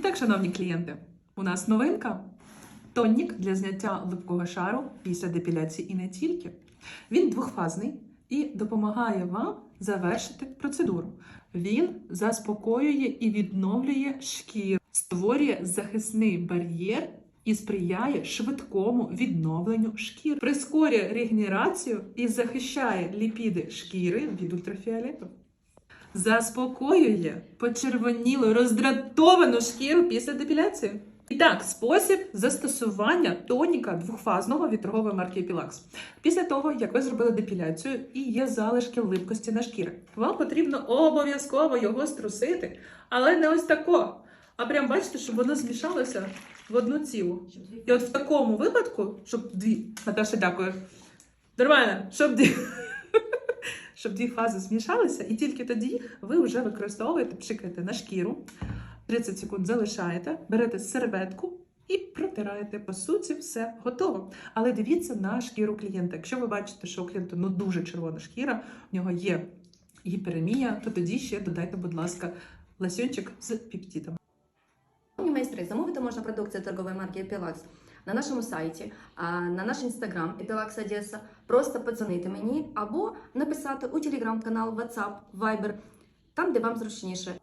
І так, шановні клієнти, у нас новинка. Тонік для зняття липкого шару після депіляції і не тільки. Він двохфазний і допомагає вам завершити процедуру. Він заспокоює і відновлює шкіру, створює захисний бар'єр і сприяє швидкому відновленню шкіри, прискорює регенерацію і захищає ліпіди шкіри від ультрафіолету. Заспокоює почервонілу роздратовану шкіру після депіляції. І так, спосіб застосування тоніка двохфазного від марки Epilax. Після того, як ви зробили депіляцію і є залишки липкості на шкірі, вам потрібно обов'язково його струсити, але не ось тако. А прям бачите, щоб воно змішалося в одну цілу. І от в такому випадку, щоб дві, Наташа, дякую. Нормально, щоб дві. Щоб дві фази змішалися, і тільки тоді ви вже використовуєте, пшикаєте на шкіру, 30 секунд залишаєте, берете серветку і протираєте. По суті, все готово. Але дивіться на шкіру клієнта. Якщо ви бачите, що у клієнта ну дуже червона шкіра, в нього є гіперемія, то тоді ще додайте, будь ласка, ласьончик з. Шановні майстри, замовити можна продукцію торгової марки Epilax на нашому сайті, на наш інстаграм Епілакс Одеса. Просто подзвонити мені або написати у телеграм-канал, WhatsApp, Viber, там, де вам зручніше.